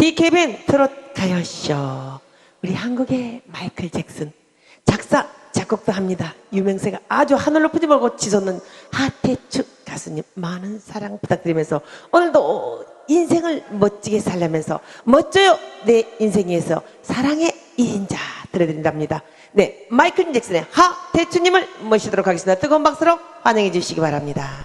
DKBN 트롯 가요쇼. 우리 한국의 마이클 잭슨. 작사, 작곡도 합니다. 유명세가 아주 하늘 높이 멀고 치솟는 하태축 가수님. 많은 사랑 부탁드리면서 오늘도 인생을 멋지게 살려면서 멋져요 내 인생에서 사랑의 이인자 들려드린답니다. 네, 마이클 잭슨의 하태축님을 모시도록 하겠습니다. 뜨거운 박수로 환영해 주시기 바랍니다.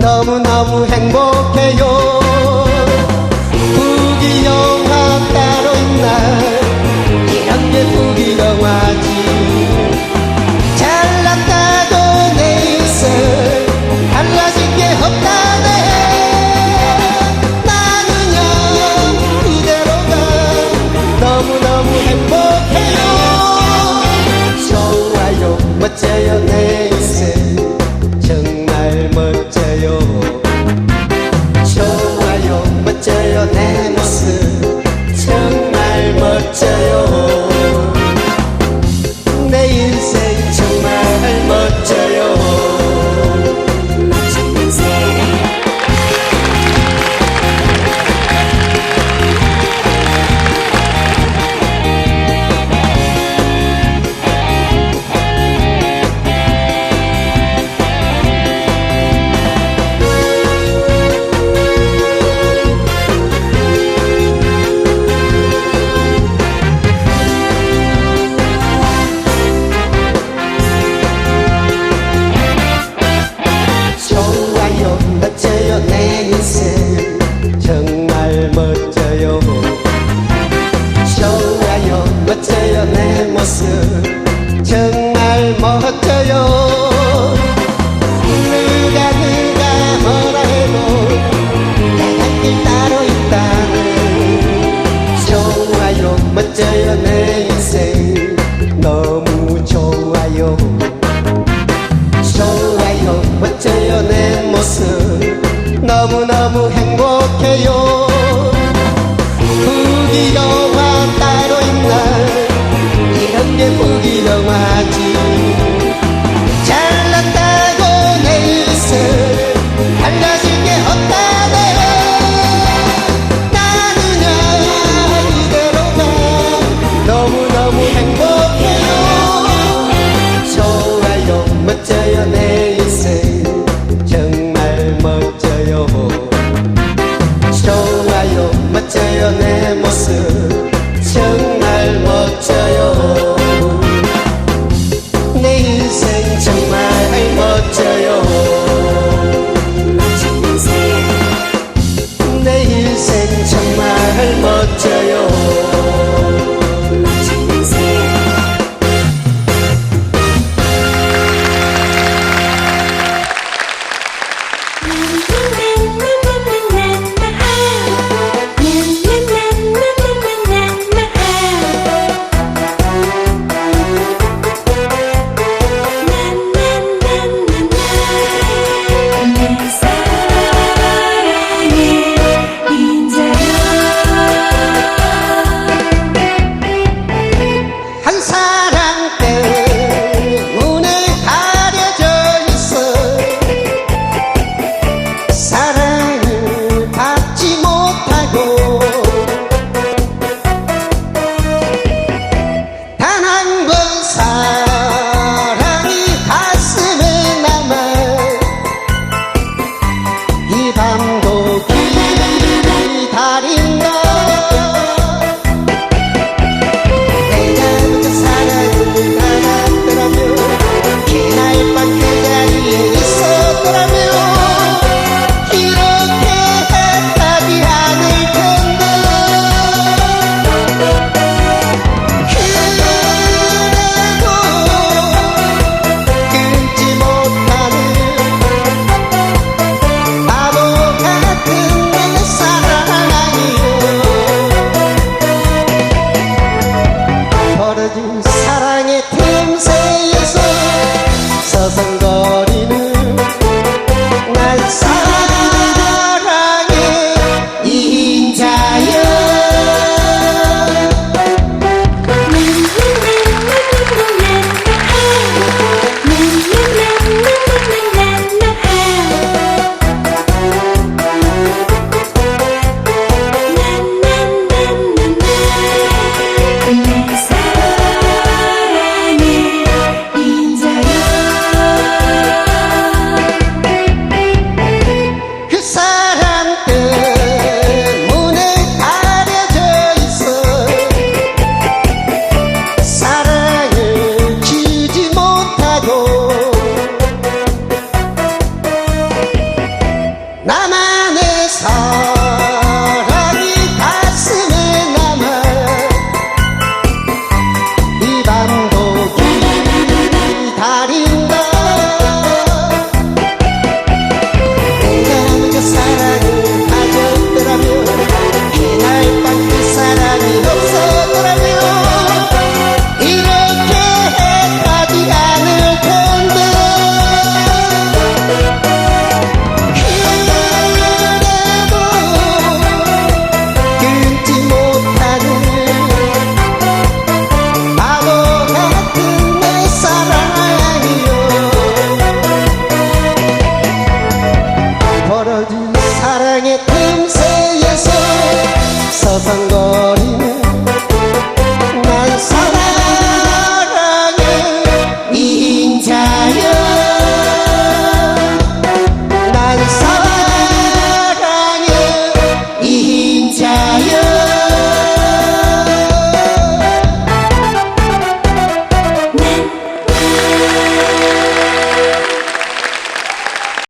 너무너무 행복해요 멋져요. 누가 누가 뭐라 해도 내가 길 따로 있다네 좋아요. 멋져요 내 인생. 너무 좋아요. 좋아요 멋져요 내 모습. 너무너무 행복해요. 부귀영화 따로 있나 이런 게 부귀영화지 사랑의 틈새에서 서성거리며